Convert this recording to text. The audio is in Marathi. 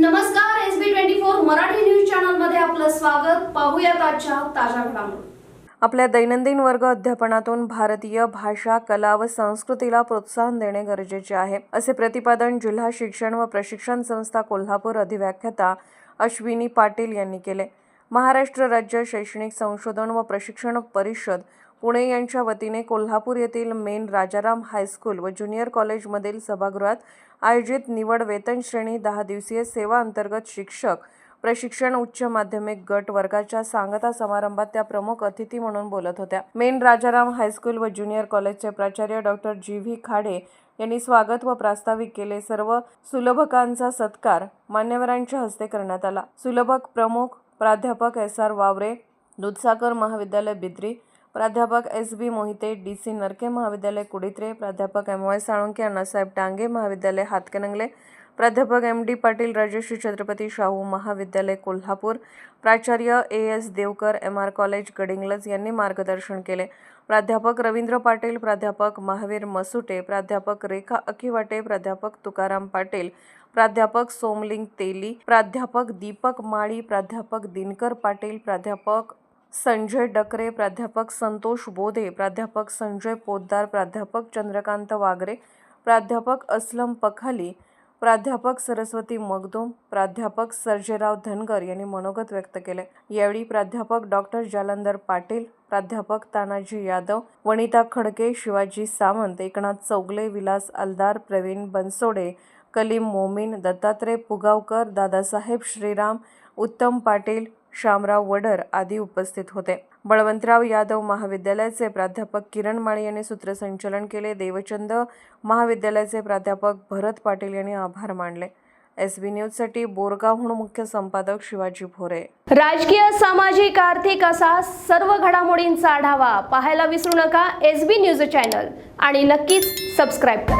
नमस्कार S B twenty four Marathi news चॅनलमध्ये आपलं स्वागत. पाहूयात आजच्या ताज्या घडामोडी. आपल्या दैनंदिन वर्ग अध्यापनातून भारतीय भाषा कला व संस्कृतीला प्रोत्साहन देणे गरजेचे आहे. असे प्रतिपादन जिल्हा शिक्षण व प्रशिक्षण संस्था कोल्हापूर अधिव्याख्याता अश्विनी पाटील यांनी केले. महाराष्ट्र राज्य शैक्षणिक संशोधन व प्रशिक्षण परिषद पुणे यांच्या वतीने कोल्हापूर येथील मेन राजाराम हायस्कूल व ज्युनियर कॉलेजमधील सभागृहात आयोजित निवड वेतन श्रेणी दहा दिवसीय सेवा अंतर्गत शिक्षक प्रशिक्षण उच्च माध्यमिक गट वर्गाच्या सांगता समारंभात त्या प्रमुख अतिथी म्हणून बोलत होत्या. मेन राजाराम हायस्कूल व ज्युनियर कॉलेजचे प्राचार्य डॉक्टर जी व्ही खाडे यांनी स्वागत व प्रास्ताविक केले. सर्व सुलभकांचा सत्कार मान्यवरांच्या हस्ते करण्यात आला. सुलभक प्रमुख प्राध्यापक एस आर वावरे दूधसागर महाविद्यालय बिद्री प्राध्यापक S B Mohite D C Narke महाविद्यालय कुडित्रे प्राध्यापक एम वाय साळुंके अण्णासाहेब टांगे महाविद्यालय हातकणंगले प्राध्यापक एम डी पाटील राजश्री छत्रपती शाहू महाविद्यालय कोल्हापूर प्राचार्य A S Devkar M R college Gadhinglaj यांनी मार्गदर्शन केले. प्राध्यापक रवींद्र पाटील प्राध्यापक महावीर मसुटे प्राध्यापक रेखा अखिवाटे प्राध्यापक तुकाराम पाटील प्राध्यापक सोमलिंग तेली प्राध्यापक दीपक माळी प्राध्यापक दिनकर पाटील प्राध्यापक संजय डकरे प्राध्यापक संतोष बोधे प्राध्यापक संजय पोद्दार प्राध्यापक चंद्रकांत वागरे प्राध्यापक असलम पखाली प्राध्यापक सरस्वती मगदूम प्राध्यापक सर्जेराव धनगर यांनी मनोगत व्यक्त केले. यावेळी प्राध्यापक डॉक्टर जालंधर पाटील प्राध्यापक तानाजी यादव वनिता खडके शिवाजी सावंत एकनाथ चौगले विलास अलदार प्रवीण बनसोडे कलीम मोमीन दत्तात्रय पुगावकर दादासाहेब श्रीराम उत्तम पाटील शामराव वडर आदी उपस्थित होते. बळवंतराव यादव महाविद्यालयाचे प्राध्यापक किरण माळी यांनी सूत्रसंचलन केले. देवचंद महाविद्यालयाचे प्राध्यापक भरत पाटील यांनी आभार मानले. एस बी न्यूजसाठी बोरगावहून मुख्य संपादक शिवाजी भोरे. राजकीय सामाजिक आर्थिक असा सर्व घडामोडींचा आढावा पाहायला विसरू नका एस बी न्यूज चॅनल. आणि नक्कीच सबस्क्राईब करा.